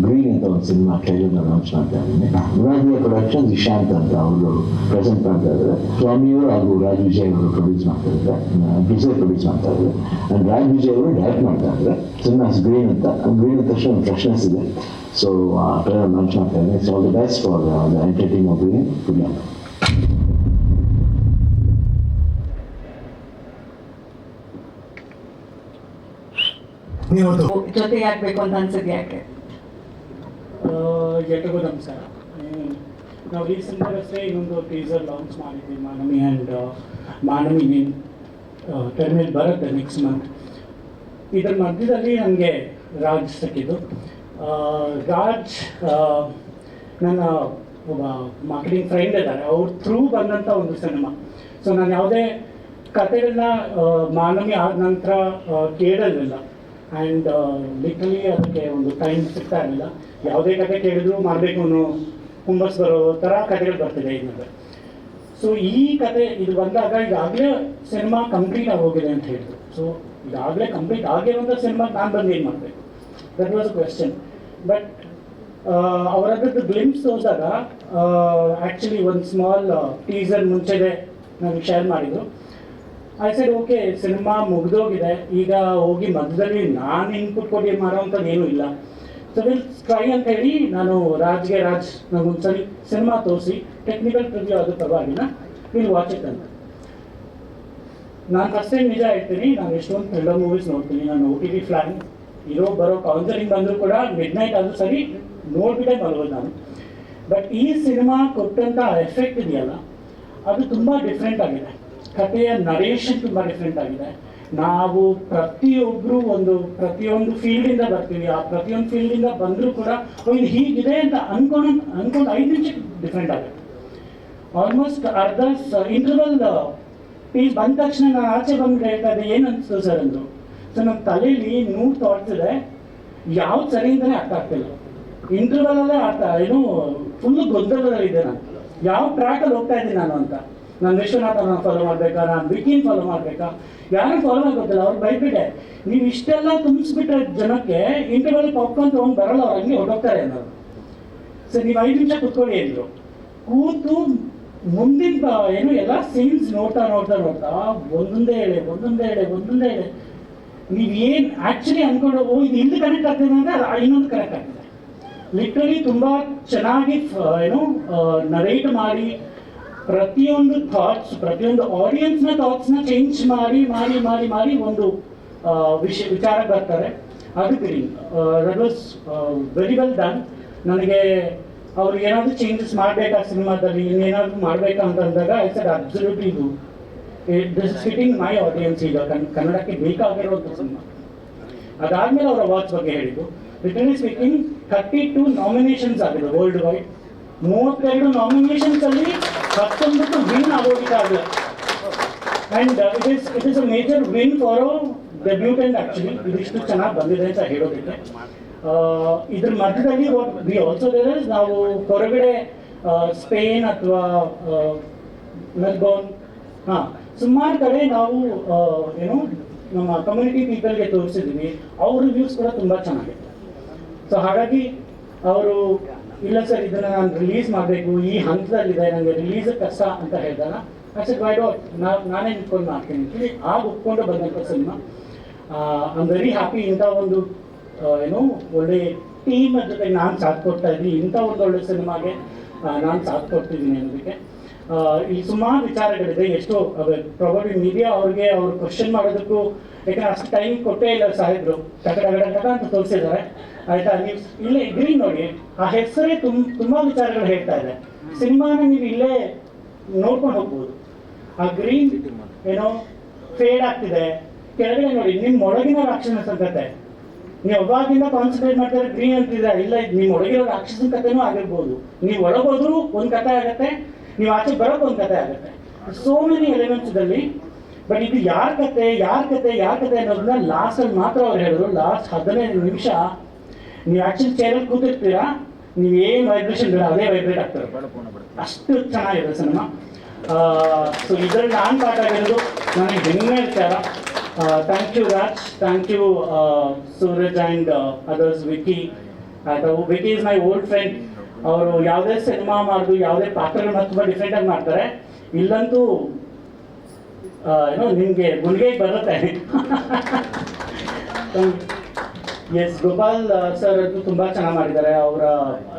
Green ಅಂತ ಒಂದು cinema trailer launch ಮಾಡ್ತಾ ಇದ್ದೀನಿ ವಿನಾದಿಯ ಪ್ರೊಡಕ್ಷನ್ಸ್ ಇಶಾಂತ್ ಅಂತ ಅವರು ಪ್ರೆಸೆಂಟ್ ಮಾಡ್ತಾ ಇದ್ದಾರೆ ಸ್ವಾಮಿಯವರು ಹಾಗೂ ರಾಜ್ ವಿಜಯ್ ಅವರು ಪ್ರೊಡ್ಯೂಸ್ ಮಾಡ್ತಾ ಇದ್ದಾರೆ ವಿಜಯ್ ಪ್ರೊಡ್ಯೂಸ್ ಮಾಡ್ತಾ ಇದ್ದಾರೆ ಅಂಡ್ ರಾಜ್ ವಿಜಯ್ ಅವರು ಡೈರೆಕ್ಟ್ ಮಾಡ್ತಾ ಇದ್ದಾರೆ ಸಿನಿಮಾ ಗ್ರೀನ್ ಅಂತ ಗ್ರೀನ್ ಅಂತ ತಕ್ಷಣ ಒಂದು ಫ್ರೆಶ್ನೆಸ್ ಇದೆ ಸೊ ಟ್ರೈಲರ್ ಲಾಂಚ್ ಮಾಡ್ತಾ ಇದ್ದೀನಿ it's all the best for the entertain of Green good luck ನೀವತ್ತು ಜೊತೆಯಾಗಬೇಕು ಅಂತ ಅನ್ಸಿದ್ ಯಾಕೆ ಆ, ಎಲ್ರಿಗೂ ನಮಸ್ಕಾರ. ನಾವು ರೀಸೆಂಟ್ ಅಷ್ಟೇ ಇನ್ನೊಂದು ಟೀಸರ್ ಲಾಂಚ್ ಮಾಡಿದ್ವಿ ಮಾನವಿ ಆ್ಯಂಡ್ ಮಾನವಿ ನೀನ್ ಟರ್ಮಿನಲ್ ಬರುತ್ತೆ ನೆಕ್ಸ್ಟ್ ಮಂತ್ ಇದರ ಮಧ್ಯದಲ್ಲಿ ನನಗೆ ರಾಜ್ ಸಿಕ್ಕಿದ್ದು ರಾಜ್ ನನ್ನ ಒಬ್ಬ ಮಾರ್ಕೆಟಿಂಗ್ ಫ್ರೆಂಡ್ ಇದ್ದಾರೆ. ಅವ್ರ ಥ್ರೂ ಬಂದಂಥ ಒಂದು ಸಿನಿಮಾ ಸೊ ನಾನು ಯಾವುದೇ ಕಥೆಗಳನ್ನ ಮಾನವಿ ಆದ ನಂತರ ಕೇಳಲಿಲ್ಲ ಆ್ಯಂಡ್ ಲಿಟ್ರಲಿ ಅದಕ್ಕೆ ಒಂದು ಟೈಮ್ ಸಿಗ್ತಾ ಇರಲಿಲ್ಲ. ಯಾವುದೇ ಕತೆ ಕೇಳಿದ್ರು ಮಾಡಬೇಕು ಅನ್ನೋ ಹುಮ್ಮಸ್ ಬರೋ ಥರ ಕಥೆಗಳು ಬರ್ತಿದೆ ಈಗ ಸೊ ಈ ಕತೆ ಇದು ಬಂದಾಗ ಈಗಾಗಲೇ ಸಿನಿಮಾ ಕಂಪ್ಲೀಟ್ ಆಗೋಗಿದೆ ಅಂತ ಹೇಳಿದ್ರು. ಸೊ ಈಗಾಗಲೇ ಕಂಪ್ಲೀಟ್ ಒಂದು ಸಿನಿಮಾ ನಾನು ಬಂದು ಏನು ಮಾಡಬೇಕು ದಟ್ ವಾಸ್ ಕ್ವೆಶನ್ ಬಟ್ ಅವರದ್ದು ಗ್ಲಿಮ್ಸ್ ತೋರಿಸಿದಾಗ ಆ್ಯಕ್ಚುಲಿ ಒಂದು ಸ್ಮಾಲ್ ಟೀಸರ್ ಮುಂಚೆನೇ ನನಗೆ ಶೇರ್ ಮಾಡಿದ್ರು ಐ ಸೆಡ್ ಓಕೆ ಸಿನಿಮಾ ಮುಗಿದೋಗಿದೆ. ಈಗ ಹೋಗಿ ಮಧ್ಯದಲ್ಲಿ ನಾನು ಇನ್ಪುಟ್ ಕೊಡಿ ಮಾಡೋವಂಥದ್ದು ಏನೂ ಇಲ್ಲ. ಸೊ ವಿಲ್ ಟ್ರೈ ಅಂತ ಹೇಳಿ ನಾನು ರಾಜ್ಗೆ ರಾಜ್ ನನಗೊಂದ್ಸಲಿ ಸಿನಿಮಾ ತೋರಿಸಿ. ಟೆಕ್ನಿಕಲ್ ಪ್ರಿವ್ಯೂ ಅದು ಪರವಾಗಿಲ್ಲ. ವಿಲ್ ವಾಚ್ ಇಟ್ ಅಂತ. ನಾನು ಫಸ್ಟ್ ನಿಜ ಹೇಳ್ತೀನಿ. ನಾನು ಎಷ್ಟೊಂದು ಥ್ರಿಲ್ಲರ್ ಮೂವೀಸ್ ನೋಡ್ತೀನಿ. ನಾನು ಓ ಟಿ ಟಿ ಫ್ಲಾನ್ ಇರೋ, ಬರೋ ಕೌನ್ಸಲಿಂಗ್ ಬಂದರೂ ಕೂಡ ಮಿಡ್ ನೈಟ್ ಆದರೂ ಸರಿ ನೋಡ್ಬಿಟ್ಟೆ ಬರ್ಬೋದು ನಾನು. ಬಟ್ ಈ ಸಿನಿಮಾ ಕೊಟ್ಟಂಥ ಎಫೆಕ್ಟ್ ಇದೆಯಲ್ಲ, ಅದು ತುಂಬ ಡಿಫ್ರೆಂಟ್ ಆಗಿದೆ. ಕಥೆಯ ನರೇಷನ್ ತುಂಬ ಡಿಫ್ರೆಂಟ್ ಆಗಿದೆ. ನಾವು ಪ್ರತಿಯೊಬ್ಬರು ಒಂದು, ಪ್ರತಿಯೊಂದು ಫೀಲ್ಡಿಂದ ಬರ್ತೀವಿ. ಆ ಪ್ರತಿಯೊಂದು ಫೀಲ್ಡಿಂದ ಬಂದರೂ ಕೂಡ ಇದು ಹೀಗಿದೆ ಅಂತ ಅನ್ಕೊಂಡು ಅನ್ಕೊಂಡು ಐದು ನಿಮಿಷ ಡಿಫ್ರೆಂಟ್ ಆಗುತ್ತೆ. ಆಲ್ಮೋಸ್ಟ್ ಅರ್ಧ ಇಂಟರ್ವಲ್ ಪೀಸ್ ಬಂದ ತಕ್ಷಣ ನಾನು ಆಚೆ ಬಂದು ಹೇಳ್ತಾ ಇದ್ದೆ, ಏನು ಅನಿಸ್ತು ಸರ್ ಅಂದರು. ಸೊ ನಮ್ಮ ತಲೆಯಲ್ಲಿ ನೂರು ತೋರ್ತಿದೆ ಯಾವ ಯಾವ್ದು ಸರಿ ಅಂತಲೇ ಅರ್ಥ ಆಗ್ತಿಲ್ಲ. ಇಂಟರ್ವಲ್ ಅಲ್ಲೇ ಅರ್ಥ ಏನು ಫುಲ್ಲು ಗೊಂದಲದಲ್ಲಿದೆ ನಾನು. ಯಾವ ಟ್ರ್ಯಾಕಲ್ಲಿ ಹೋಗ್ತಾ ಇದ್ದೀನಿ ನಾನು ಅಂತ. ನಾನು ವಿಶ್ವನಾಥನ ಫಾಲೋ ಮಾಡಬೇಕಾ? ನಾನು ವಿಕಿನ್ ಫಾಲೋ ಮಾಡಬೇಕಾ? ಯಾರು ಫಾಲೋ ಗೊತ್ತಿಲ್ಲ ಅವ್ರು ಬೈಬಿಟ್ಟೆ ನೀವು ಇಷ್ಟೆಲ್ಲ ತುಂಬಿಸ್ಬಿಟ್ರೆ ಜನಕ್ಕೆ ಇಂಟರ್ವಲ್ ಪಾಪ್ಕಾರ್ನ್ ತೊಗೊಂಡು ಬರಲ್ಲ, ಅವ್ರು ಹಂಗೆ ಹೊರಟೋಗ್ತಾರೆ ಅನ್ನೋರು ಸರ್, ನೀವು ಐದು ನಿಮಿಷ ಕುತ್ಕೊಳ್ಳಿ ಅಂದ್ರು. ಕೂತು ಮುಂದಿನ ಏನು ಎಲ್ಲ ಸೀನ್ಸ್ ನೋಡ್ತಾ ನೋಡ್ತಾ ನೋಡ್ತಾ, ಒಂದೊಂದೇ ಹೇಳಿ ಒಂದೊಂದೇ ಹೇಳಿ ಒಂದೊಂದೇ ಹೇಳಿ ನೀವು ಏನು ಆಕ್ಚುಲಿ ಅನ್ಕೊಂಡು ಓ, ಇದು ಇಲ್ಲಿ ಕನೆಕ್ಟ್ ಆಗ್ತದೆ ಅಂದರೆ ಇನ್ನೊಂದು ಕನೆಕ್ಟ್ ಆಗ್ತದೆ. ಲಿಟ್ರಲಿ ತುಂಬಾ ಚೆನ್ನಾಗಿ ಏನು ನರೇಟ್ ಮಾಡಿ ಪ್ರತಿಯೊಂದು ಥಾಟ್ಸ್ ಪ್ರತಿಯೊಂದು ಆಡಿಯನ್ಸ್ನ ಥಾಟ್ಸ್ನ ಚೇಂಜ್ ಮಾಡಿ ಮಾಡಿ ಮಾಡಿ ಮಾಡಿ ಒಂದು ವಿಷಯ ವಿಚಾರ ಬರ್ತಾರೆ. ಅದು ಬಿಡಿ. That was very well done ನನಗೆ ಅವ್ರಿಗೆ ಏನಾದರೂ ಚೇಂಜಸ್ ಮಾಡಬೇಕಾ ಸಿನಿಮಾದಲ್ಲಿ, ಇನ್ನೇನಾದರೂ ಮಾಡಬೇಕಾ ಅಂತ ಅಂದಾಗ ಐ ಸೆಡ್ ಅಬ್ಸಲ್ಯೂಟ್ ಇದು this is fitting my audience ಈಗ. ಕನ್- ಕನ್ನಡಕ್ಕೆ ಬೇಕಾಗಿರುವಂಥ ಸಿನಿಮಾ. ಅದಾದ್ಮೇಲೆ ಅವರ ಅವಾರ್ಡ್ಸ್ ಬಗ್ಗೆ ಹೇಳಿದ್ದು. Return speaking thirty two nominations ಆಗಿದೆ ವರ್ಲ್ಡ್ ವೈಡ್ ಮೂವತ್ತೆರಡು ನಾಮಿನೇಷನ್ಸ್ ಹತ್ತೊಂಬತ್ತು win ಆಗೋದಕ್ಕಾಗಲ್ಲ and it is it is a major win for debutant actually ಇದಿಷ್ಟು ಚೆನ್ನಾಗಿ ಬಂದಿದೆ ಅಂತ ಹೇಳೋದಕ್ಕೆ ಇದ್ರ ಮಧ್ಯದಲ್ಲಿ ವಿ ಆಲ್ಸೋ ನಾವು ಹೊರಗಡೆ ಸ್ಪೇನ್ ಅಥವಾ ಮೆಲ್ಬೋರ್ನ್ ಹಾಂ ಸುಮಾರು ಕಡೆ ನಾವು ಏನು ನಮ್ಮ ಕಮ್ಯುನಿಟಿ ಪೀಪಲ್ಗೆ ತೋರಿಸಿದ್ದೀವಿ ಅವ್ರ ರಿವ್ಯೂಸ್ ಕೂಡ ತುಂಬ ಚೆನ್ನಾಗಿದೆ. ಸೊ ಹಾಗಾಗಿ, ಅವರು ಇಲ್ಲ ಸರ್, ಇದನ್ನ ನಾನು ರಿಲೀಸ್ ಮಾಡಬೇಕು. ಈ ಹಂತದಲ್ಲಿದೆ ನನಗೆ ರಿಲೀಸ್ ಕಷ್ಟ ಅಂತ ಹೇಳಿದಾಗ ಅಷ್ಟೇ ವೈಡ್ ನಾನು ನಾನೇ ನಿಂತ್ಕೊಂಡು ಮಾಡ್ತೀನಿ. ಅಂತೇಳಿ ಆಗ ಒಪ್ಕೊಂಡು ಬಂದಂಥ ಸಿನಿಮಾ ಐ ವೆರಿ ಹ್ಯಾಪಿ ಇಂಥ ಒಂದು ಏನು ಒಳ್ಳೆ ಟೀಮ್ ಜೊತೆ ನಾನು ಸಾಥ್ ಕೊಡ್ತಾ ಇದ್ದೀನಿ. ಇಂಥ ಒಂದು ಒಳ್ಳೆ ಸಿನಿಮಾಗೆ ನಾನು ಸಾಥ್ ಕೊಡ್ತಿದ್ದೀನಿ ಅನ್ನೋದಕ್ಕೆ. ಈ ಸುಮಾರು ವಿಚಾರಗಳಿದೆ. ಎಷ್ಟೋ ಪ್ರಾಬಬ್ಲಿ ಮೀಡಿಯಾ ಅವ್ರಿಗೆ ಅವ್ರು ಕ್ವಶನ್ ಮಾಡೋದಕ್ಕೂ, ಯಾಕಂದ್ರೆ ಅಷ್ಟು ಟೈಮ್ ಕೊಟ್ಟೇ ಇಲ್ಲ ಸಾಹೇಬ್ರು. ಟಕ ಅಂತ ತೋರಿಸಿದ್ದಾರೆ. ಆಯ್ತಾ? ನೀವು ಇಲ್ಲೇ ಗ್ರೀನ್ ನೋಡಿ, ಆ ಹೆಸರೇ ತುಂಬ ತುಂಬಾ ವಿಚಾರಗಳು ಹೇಳ್ತಾ ಇದೆ. ಸಿನಿಮಾನ ನೀವು ಇಲ್ಲೇ ನೋಡ್ಕೊಂಡು ಹೋಗ್ಬೋದು. ಆ ಗ್ರೀನ್ ಏನೋ ಫೇಡ್ ಆಗ್ತಿದೆ. ಕೆಳಗಡೆ ನೋಡಿ, ನಿಮ್ಮ ಒಳಗಿನ ರಾಕ್ಷಸನ ಸಂಗತೆ ನೀವು ಅವಾಗಿಂದ ಕಾನ್ಸಂಟ್ರೇಟ್ ಮಾಡ್ತಾರೆ ಗ್ರೀನ್ ಅಂತಿದೆ ಇಲ್ಲ ನಿಮ್ಮ ಒಳಗಿರೋ ರಾಕ್ಷಸನ ಕಥೆನೂ ಆಗಿರ್ಬೋದು. ನೀವು ಒಳಗೋದ್ರೂ ಒಂದು ಕಥೆ ಆಗುತ್ತೆ, ನೀವು ಆಚೆ ಬರೋಕೆ ಒಂದು ಕಥೆ ಆಗುತ್ತೆ. ಸೋ ಮೆನಿ ಎಲಿಮೆಂಟ್ಸ್ ಬಟ್ ಇದು ಯಾರ ಕತೆ ಯಾರ ಕತೆ ಯಾರ ಕತೆ ಅನ್ನೋದನ್ನ ಲಾಸ್ಟ್ ಅಲ್ಲಿ ಮಾತ್ರ ಅವ್ರು ಹೇಳಿದ್ರು. ಲಾಸ್ಟ್ ಹದಿನೈದು ನಿಮಿಷ ನೀವು ಆಕ್ಚುಲಿ ಚೇರಲ್ಲಿ ಕೂತಿರ್ತೀರಾ? ನೀವು ಏನು ವೈಬ್ರೇಷನ್ ಬೇಡ, ಅದೇ ವೈಬ್ರೇಟ್ ಆಗ್ತಾರೆ ಅಷ್ಟು ಚೆನ್ನಾಗಿದೆ ಸಿನಿಮಾ ಸೊ ಇದರಲ್ಲಿ ನಾನು ಪಾಠ ಆಗಿರೋದು ನನಗೆ ಹೆಮ್ಮೆ ಇರ್ತಾರ. Thank you Raj thank you Suraj and others Vicky ಅಥವಾ Vicky is my old friend ಅವರು ಯಾವುದೇ ಸಿನಿಮಾ ಮಾಡಿದ್ರು ಯಾವುದೇ ಪಾತ್ರಗಳನ್ನ ತುಂಬ ಡಿಫ್ರೆಂಟಾಗಿ ಮಾಡ್ತಾರೆ. ಇಲ್ಲಂತೂ ಏನೋ ನಿಮಗೆ ಗುಲ್ಗೆ ಬರುತ್ತೆ. ಎಸ್ ಗೋಪಾಲ್ ಸರ್ ಅಂತೂ ತುಂಬ ಚೆನ್ನಾಗಿ ಮಾಡಿದ್ದಾರೆ. ಅವರ,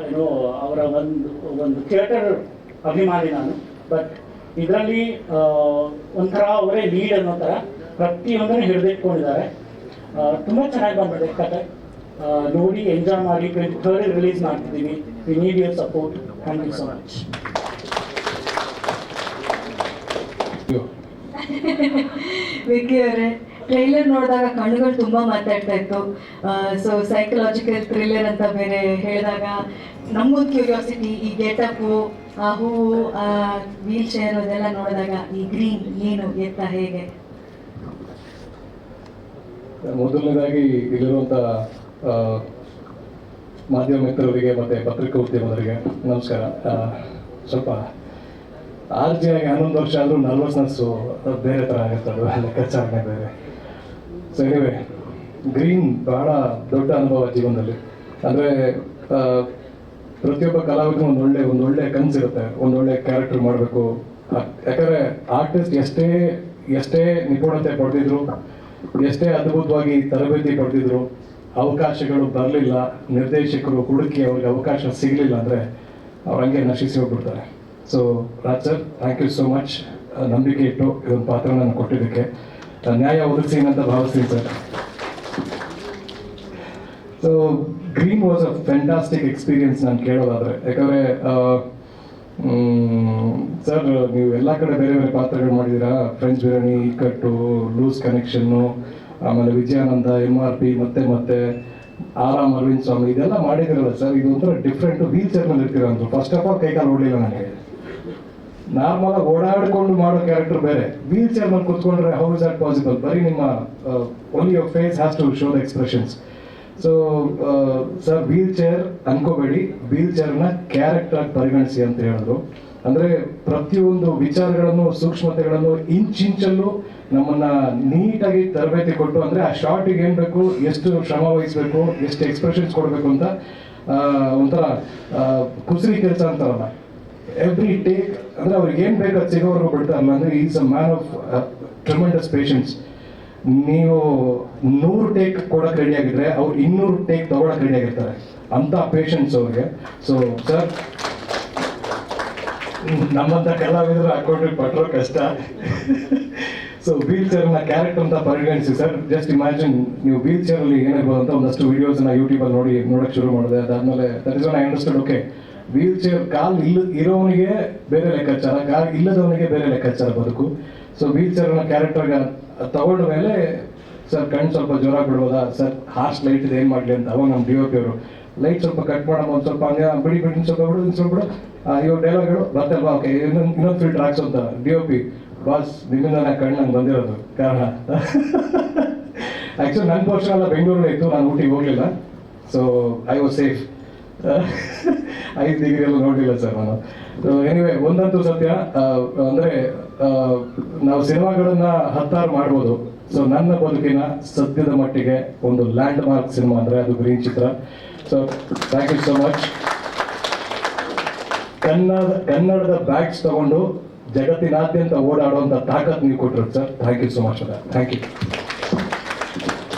ಏನು, ಅವರ ಒಂದು ಒಂದು ಥಿಯೇಟರ್ ಅಭಿಮಾನಿ ನಾನು. ಬಟ್ ಇದರಲ್ಲಿ ಒಂಥರ ಅವರೇ ಲೀಡ್ ಅನ್ನೋ ಥರ ಪ್ರತಿಯೊಂದನ್ನು ಹಿಡಿದಿಟ್ಕೊಂಡಿದ್ದಾರೆ ತುಂಬ ಚೆನ್ನಾಗಿ ಬಂದಿದೆ ಕತೆ. ನೋಡಿ ಎಂಜಾಯ್ ಮಾಡಿ ಟ್ವೆಂಟಿ ರಿಲೀಸ್ ಮಾಡ್ತಿದ್ದೀವಿ. We need your support thank you so much Vicky ಅವರೇ. ಟ್ರೈಲರ್ ನೋಡಿದಾಗ ಕಣ್ಣುಗಳು ತುಂಬಾ ಮಾತಾಡ್ತಾ ಇತ್ತು. ಸೊ ಸೈಕಲಾಜಿಕಲ್ ಥ್ರಿಲ್ಲರ್ ಅಂತ ಬೇರೆ ಹೇಳಿದಾಗ ನಮಗೊಂದು ಕ್ಯೂರಿಯಾಸಿಟಿ ಈ ಗೆಟಪ್ಪು ಆ ಹೂವು ಆ ವೀಲ್ ಚೇರ್ ಅದೆಲ್ಲ ನೋಡಿದಾಗ ಈ ಗ್ರೀನ್ ಏನು, ಎತ್ತ ಹೇಗೆ? ಮೊದಲನೇದಾಗಿ ಇಲ್ಲಿರುವಂತ ಮಾಧ್ಯಮ ಮಿತ್ರರಿಗೆ ಮತ್ತೆ ಪತ್ರಿಕಾ ಉದ್ಯಮದವರಿಗೆ ನಮಸ್ಕಾರ. ಸ್ವಲ್ಪ ಆರ್ಜಿಯಾಗಿ ಹನ್ನೊಂದು ವರ್ಷ ಆದರೂ ನರ್ವಸ್ನೆಸ್ಸು ಬೇರೆ ಥರ ಆಗುತ್ತೆ ಅದು ಬೇರೆ. ಸೊ ಗ್ರೀನ್ ಬಹಳ ದೊಡ್ಡ ಅನುಭವ ಜೀವನದಲ್ಲಿ. ಅಂದರೆ ಪ್ರತಿಯೊಬ್ಬ ಕಲಾವಿದ ಒಂದು ಒಳ್ಳೆ ಒಂದು ಒಳ್ಳೆ ಕನಸಿರುತ್ತೆ ಒಂದು ಒಳ್ಳೆ ಕ್ಯಾರೆಕ್ಟರ್ ಮಾಡಬೇಕು. ಯಾಕಂದರೆ ಆರ್ಟಿಸ್ಟ್ ಎಷ್ಟೇ ಎಷ್ಟೇ ನಿಪುಣತೆ ಪಡೆದಿದ್ರು, ಎಷ್ಟೇ ಅದ್ಭುತವಾಗಿ ತರಬೇತಿ ಪಡೆದಿದ್ರು, ಅವಕಾಶಗಳು ಬರಲಿಲ್ಲ, ನಿರ್ದೇಶಕರು ಹುಡುಕಿ ಅವ್ರಿಗೆ ಅವಕಾಶ ಸಿಗಲಿಲ್ಲ ಅಂದರೆ ಅವ್ರು ಹಂಗೆ ನಶಿಸಿ ಹೋಗ್ಬಿಡ್ತಾರೆ. So Raj sir thank you so much ನಂಬಿಕೆ ಇಟ್ಟು ಇದೊಂದು ಪಾತ್ರ ನಾನು ಕೊಟ್ಟಿದ್ದಕ್ಕೆ. ನ್ಯಾಯ ಒದಗಿಸಿ ಅಂತ ಭಾವಿಸ್ತೀನಿ sir so Green was a fantastic experience ನಾನು ಕೇಳೋದಾದ್ರೆ ಯಾಕಂದರೆ ಸರ್ ನೀವು ಎಲ್ಲ ಕಡೆ ಬೇರೆ ಬೇರೆ ಪಾತ್ರಗಳು ಮಾಡಿದ್ದೀರಾ? ಫ್ರೆಂಚ್ ಬಿರಿಯಾನಿ ಇಕ್ಕಟ್ಟು ಲೂಸ್ ಕನೆಕ್ಷನ್ನು ಆಮೇಲೆ ವಿಜಯಾನಂದ ಎಂ ಆರ್ ಪಿ ಮತ್ತೆ ಮತ್ತೆ ಆರಾಮ್ ಅರವಿಂದ್ ಸ್ವಾಮಿ, ಇದೆಲ್ಲ ಮಾಡಿದಿರಲ್ಲ ಸರ್ ಇದು ಒಂಥರ ಡಿಫ್ರೆಂಟ್ ವೀಲ್ ಚೇರ್ ಮೇಲೆ ಇರ್ತೀರ ಫಸ್ಟ್ ಆಫ್ ಆಲ್ ಕೈಕಾಲು ನೋಡಲಿಲ್ಲ ನನಗೆ. ನಾರ್ಮಲ್ ಆಗಿ ಓಡಾಡ್ಕೊಂಡು ಮಾಡೋ ಕ್ಯಾರೆಕ್ಟರ್ ಬೇರೆ. ವೀಲ್ ಚೇರ್ ಮೇಲೆ ಕುತ್ಕೊಂಡ್ರೆ ಹೌ ಇಸ್ ದಟ್ ಪಾಸಿಬಲ್ ಬರೀ ನಿಮ್ಮ only your face has to show the expressions so sir wheelchair ಅನ್ಕೋಬೇಡಿ. Wheel ಚೇರ್ನ ಕ್ಯಾರೆಕ್ಟರ್ ಆಗಿ ಪರಿಗಣಿಸಿ ಅಂತ ಹೇಳಿದ್ರು. ಅಂದ್ರೆ ಪ್ರತಿಯೊಂದು ವಿಚಾರಗಳನ್ನು, ಸೂಕ್ಷ್ಮತೆಗಳನ್ನು ಇಂಚಿಂಚಲ್ಲೂ ನಮ್ಮನ್ನ ನೀಟಾಗಿ ತರಬೇತಿ ಕೊಟ್ಟು, ಅಂದ್ರೆ ಆ ಶಾರ್ಟಿಗೆ ಏನು ಬೇಕು, ಎಷ್ಟು ಶ್ರಮ ವಹಿಸಬೇಕು, ಎಷ್ಟು ಎಕ್ಸ್ಪ್ರೆಷನ್ಸ್ ಕೊಡಬೇಕು ಅಂತ ಒಂಥರ ಕುಸರಿ ಕೆಲಸ ಅಂತಾರಲ್ಲ. ಎವ್ರಿ ಟೇಕ್ ಅಂದ್ರೆ ಅವ್ರಿಗೆ ಏನ್ ಬೇಕು ಅದು ಸಿಗೋವರೆಗೂ ಬಿಡ್ತಾರಲ್ಲ ಅಂದ್ರೆ is a man of tremendous patience ನೀವು ನೂರು ಟೇಕ್ ಕೊಡಕ್ ರೆಡಿ ಆಗಿದ್ರೆ ಅವ್ರು ಇನ್ನೂರು ಟೇಕ್ ತಗೊಳಕ್ ರೆಡಿ ಆಗಿರ್ತಾರೆ. ಅಂತ ಪೇಷನ್ಸ್ ಅವ್ರಿಗೆ. ಸೊ ಸರ್ ನಮ್ಮಂತ ಕಲಾವಿದರು ಹಾಕೊಂಡ್ರೆ ಪಟ್ಟರು ಕಷ್ಟ. ಸೊ ವೀಲ್ನ ಕ್ಯಾರೆಕ್ಟರ್ ಅಂತ ಪರಿಗಣಿಸಿ ಸರ್ ಜಸ್ಟ್ ಇಮ್ಯಾಜಿನ್ ನೀವು ವೀಲ್ ಚೇರ್ ಅಲ್ಲಿ ಏನಿರ್ಬೋದು ಅಂತ ಒಂದಷ್ಟು ವಿಡಿಯೋಸ್ನ ಯೂಟ್ಯೂಬ್ ಅಲ್ಲಿ ನೋಡಿ, ನೋಡಕ್ ಶುರು ಮಾಡಿದೆ. ಅದಾದ್ಮೇಲೆ that is I understand okay wheelchair call ಇಲ್ಲ, ಇರೋವನಿಗೆ ಬೇರೆ ಲೆಕ್ಕಾಚಾರ, ಕಾಲ್ ಇಲ್ಲದವನಿಗೆ ಬೇರೆ ಲೆಕ್ಕಾಚಾರ ಬದುಕು. ಸೊ ವೀಲ್ ಚೇರ್ನ ಕ್ಯಾರೆಕ್ಟರ್ ತಗೊಂಡ ಮೇಲೆ, ಸರ್ ಕಣ್ಣು ಸ್ವಲ್ಪ ಜ್ವರ ಬಿಡ್ಬೋದಾ? ಸರ್ ಹಾಸ್ಟ್ ಲೈಟ್ ಇದೆ, ಏನು ಮಾಡ್ಲಿ ಅಂತ ಅವಾಗ ನಮ್ಮ ಡಿ ಒ ಪಿ ಅವರು, ಲೈಟ್ ಸ್ವಲ್ಪ ಕಟ್ ಮಾಡೋಣ ಒಂದು ಸ್ವಲ್ಪ ಹಂಗೆ ಬಿಡಿ ಬಿಡಿ ಸ್ವಲ್ಪ ಬಿಡು ಸ್ವಲ್ಪ ಬಿಡು. ಇವಾಗ ಡೈಲಾಗ್ ಹೇಳು, ಬರ್ತಲ್ವಾ? ಓಕೆ ಇನ್ನೊಂದು ಇನ್ನೊಂದು ಫಿಲ್ಟರ್ ಹಾಕ್ಸು ಅಂತ. ಡಿ ಒ ಪಿ ಬಾಸ್ ನಿಮ್ಮಿಂದ ಕಣ್ಣು ನಂಗೆ ಬಂದಿರೋದು, ಕಾರಣ. ಆ್ಯಕ್ಚುಲಿ ನನ್ನ ಪೋರ್ಷನ್ ಎಲ್ಲ ಬೆಂಗಳೂರಲ್ಲಿ ಇತ್ತು, ನಾನು ಊಟಿಗೆ ಹೋಗಲಿಲ್ಲ. ಸೊ ಐ ವಾಸ್ ಸೇಫ್ ಐದು ಡಿಗ್ರಿ ಎಲ್ಲ ನೋಡಿಲ್ಲ ಸರ್ ನಾನು. ಎನಿವೆ ಒಂದಂತೂ ಸತ್ಯ ಅಂದ್ರೆ ನಾವು ಸಿನಿಮಾಗಳನ್ನ ಹತ್ತಾರು ಮಾಡ್ಬೋದು. ಸೊ ನನ್ನ ಬದುಕಿನ ಸದ್ಯದ ಮಟ್ಟಿಗೆ ಒಂದು ಲ್ಯಾಂಡ್ ಮಾರ್ಕ್ ಸಿನಿಮಾ ಅಂದ್ರೆ ಅದು Green Chitra. So thank you so much Kannada, ಕನ್ನಡದ ಬ್ಯಾಗ್ಸ್ ತಗೊಂಡು ಜಗತ್ತಿನಾದ್ಯಂತ ಓಡಾಡುವಂತ ತಾಕತ್ ನೀವು ಕೊಟ್ಟರು sir thank you so much sir thank you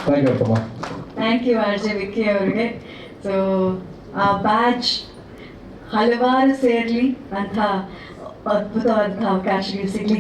thank you appam. Thank you R J, Vicky ಅವರಿಗೆ. ಸೊ ಆ ಬ್ಯಾಚ್ ಹಲವಾರು ಸೇರ್ಲಿ ಅಂತ ಅದ್ಭುತವಾದಂಥ ಅವಕಾಶಗಳು ಸಿಗ್ಲಿ